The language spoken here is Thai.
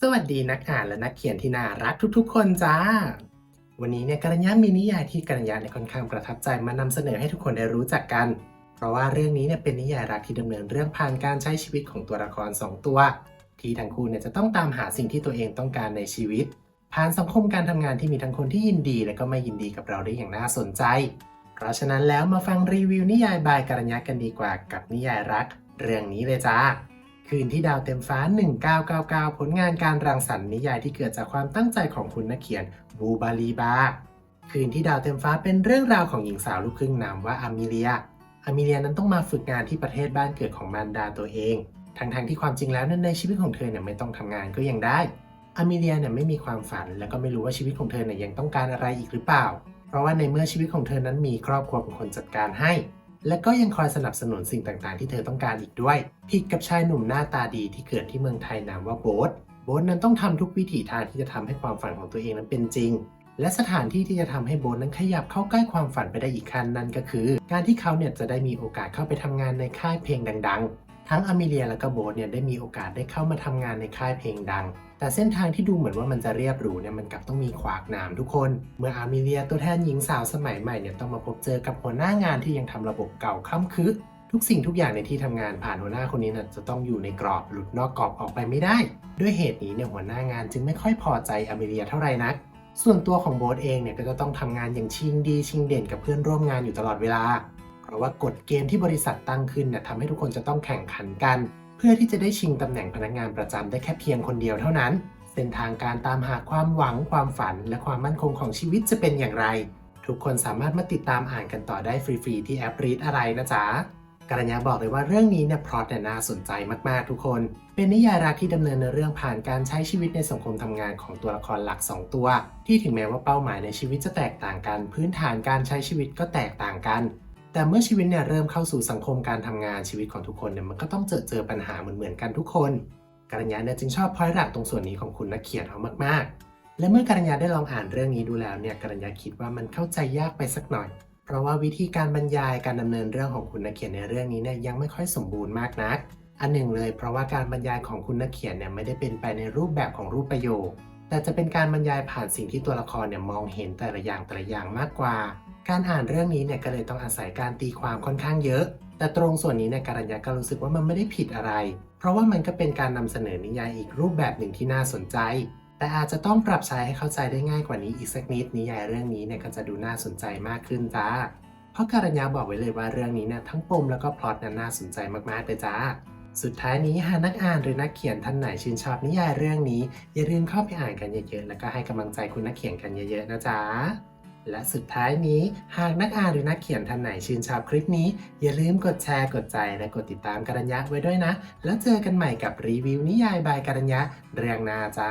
สวัสดีนักอ่านและนักเขียนที่น่ารักทุกๆ คนจ้า วันนี้เนี่ยกัญญามีนิยายที่กัญญาเนี่ยค่อนข้างประทับใจมานำเสนอให้ทุกคนได้รู้จักกัน เพราะว่าเรื่องนี้เนี่ยเป็นนิยายรักที่ดำเนินเรื่องผ่านการใช้ชีวิตของตัวละครสองตัว ที่ทั้งคู่เนี่ยจะต้องตามหาสิ่งที่ตัวเองต้องการในชีวิต ผ่านสังคมการทำงานที่มีทั้งคนที่ยินดี และก็ไม่ยินดีกับเราได้อย่างน่าสนใจ เพราะฉะนั้นแล้วมาฟังรีวิวนิยายบายกัญญากันดีกว่ากับนิยายรัก เรื่องนี้เลยจ้า คืนที่ดาวเต็มฟ้า 1999 ผลงานการรังสรรค์นิยายที่เกิดจากความตั้งใจของคุณนักเขียนบูบาลีบา คืนที่ดาวเต็มฟ้าเป็นเรื่องราวของหญิงสาวลูกครึ่งนามว่าอามิเลีย อามิเลียนั้นต้องมาฝึกงานที่ประเทศบ้านเกิดของมารดาตัวเอง ทั้งๆที่ความจริงแล้วนั้นในชีวิตของเธอเนี่ยไม่ต้องทำงานก็ยังได้ อามิเลียเนี่ยไม่มีความฝัน และก็ไม่รู้ว่าชีวิตของเธอเนี่ยยังต้องการอะไรอีกหรือเปล่า เพราะว่าในเมื่อชีวิตของเธอนั้นมีครอบครัวเป็นคนจัดการให้ และก็ยังคอยสนับสนุนสิ่งต่างๆ ที่เธอต้องการอีกด้วยผิดกับชายหนุ่มหน้าตาดีที่เกิดที่เมืองไทยนามว่าโบ๊ทโบ๊ทนั้นต้องทำทุกวิถีทางที่จะทำให้ความฝันของตัวเองนั้นเป็นจริง และสถานที่ที่จะทำให้โบ๊ทนั้นขยับเข้าใกล้ความฝันไปได้อีกขั้นนั่นก็คือ การที่เขาเนี่ยจะได้มีโอกาสเข้าไปทำงานในค่ายเพลงดัง ๆ ทั้งอามิเลียและก็โบ๊ทเนี่ยได้มีโอกาสได้เข้ามาทำงานในค่ายเพลงดัง แต่เส้นทางที่ดูเหมือนว่ามันจะเรียบหรูเนี่ยมันกลับต้องมีขวากหนามทุกคน เมื่ออามิเลียตัวแทนหญิงสาวสมัยใหม่เนี่ยต้องมาพบเจอกับหัวหน้างานที่ยังทำระบบเก่าคล่ำคึทุกสิ่งทุกอย่างในที่ทำงานผ่านหัวหน้าคนนี้น่ะจะต้องอยู่ในกรอบหลุดนอกกรอบออกไปไม่ได้ ด้วยเหตุนี้เนี่ยหัวหน้างานจึงไม่ค่อยพอใจอามิเลียเท่าไหร่นัก ส่วนตัวของโบ๊ทเองเนี่ยก็จะต้องทำงานอย่างชิงดีชิงเด่นกับเพื่อนร่วมงานอยู่ตลอดเวลา เพราะว่ากฎเกณฑ์ที่บริษัทตั้งขึ้นเนี่ยทำให้ทุกคนจะต้องแข่งขันกัน เพื่อที่จะได้ชิงตำแหน่งพนักงานประจำได้แค่เพียงคนเดียวเท่านั้น เส้นทางการตามหาความหวังความฝัน และความมั่นคงของชีวิตจะเป็นอย่างไร ทุกคนสามารถมาติดตามอ่านกันต่อได้ฟรีๆที่แอปรีดอะไรนะจ๊ะกัญญาบอกเลยว่าเรื่องนี้เนี่ยพล็อตเนี่ยน่าสนใจมากๆทุกคน เป็นนิยายรักที่ดำเนินในเรื่องผ่านการใช้ชีวิตในสังคมทำงานของตัวละครหลัก 2 ตัว ที่ถึงแม้ว่าเป้าหมายในชีวิตจะแตกต่างกัน พื้นฐานการใช้ชีวิตก็แตกต่างกัน แต่เมื่อชีวิตเนี่ยเริ่มเข้าสู่สังคมการทำงานชีวิตของทุกคนเนี่ยมันก็ต้องเจอเจอปัญหาเหมือนๆกันทุกคนกัญญาเนี่ยจึงชอบพอยต์หลักตรงส่วนนี้ของคุณนักเขียนเอามากๆ และเมื่อกัญญาได้ลองอ่านเรื่องนี้ดูแล้วเนี่ยกัญญาคิดว่ามันเข้าใจยากไปสักหน่อย เพราะว่าวิธีการบรรยายการดำเนินเรื่องของคุณนักเขียนในเรื่องนี้เนี่ยยังไม่ค่อยสมบูรณ์มากนัก อันหนึ่งเลย เพราะว่าการบรรยายของคุณนักเขียนเนี่ยไม่ได้เป็นไปในรูปแบบของรูปประโยค แต่จะเป็นการบรรยายผ่านสิ่งที่ตัวละครเนี่ยมองเห็นแต่ละอย่างแต่ละอย่างมากกว่า การอ่านเรื่องนี้เนี่ยก็เลยต้องอาศัยการตีความค่อนข้างเยอะ แต่ตรงส่วนนี้เนี่ยการัญญาก็รู้สึกว่ามันไม่ได้ผิดอะไร เพราะว่ามันก็เป็นการนำเสนอนิยายอีกรูปแบบหนึ่งที่น่าสนใจ แต่อาจจะต้องปรับใช้ให้เข้าใจได้ง่ายกว่านี้อีกสักนิดนิยายเรื่องนี้เนี่ยก็จะดูน่าสนใจมากขึ้นจ้า เพราะการัญญาบอกไว้เลยว่าเรื่องนี้เนี่ยทั้งปมแล้วก็พล็อตเนี่ยน่าสนใจมากๆเลยจ้าสุดท้ายนี้หากนักอ่านหรือนักเขียนท่านไหนชื่นชอบนิยายเรื่องนี้ อย่าลืมเข้าไปอ่านกันเยอะๆ แล้วก็ให้กำลังใจคุณนักเขียนกันเยอะๆ นะจ๊ะ และสุดท้ายนี้หากนักอ่านหรือนักเขียนท่านไหนชื่นชอบคลิปนี้ อย่าลืมกดแชร์กดใจและกดติดตามการัญญะไว้ด้วยนะ แล้วเจอกันใหม่กับรีวิวนิยายบายการัญญะเรื่องหน้าจ้า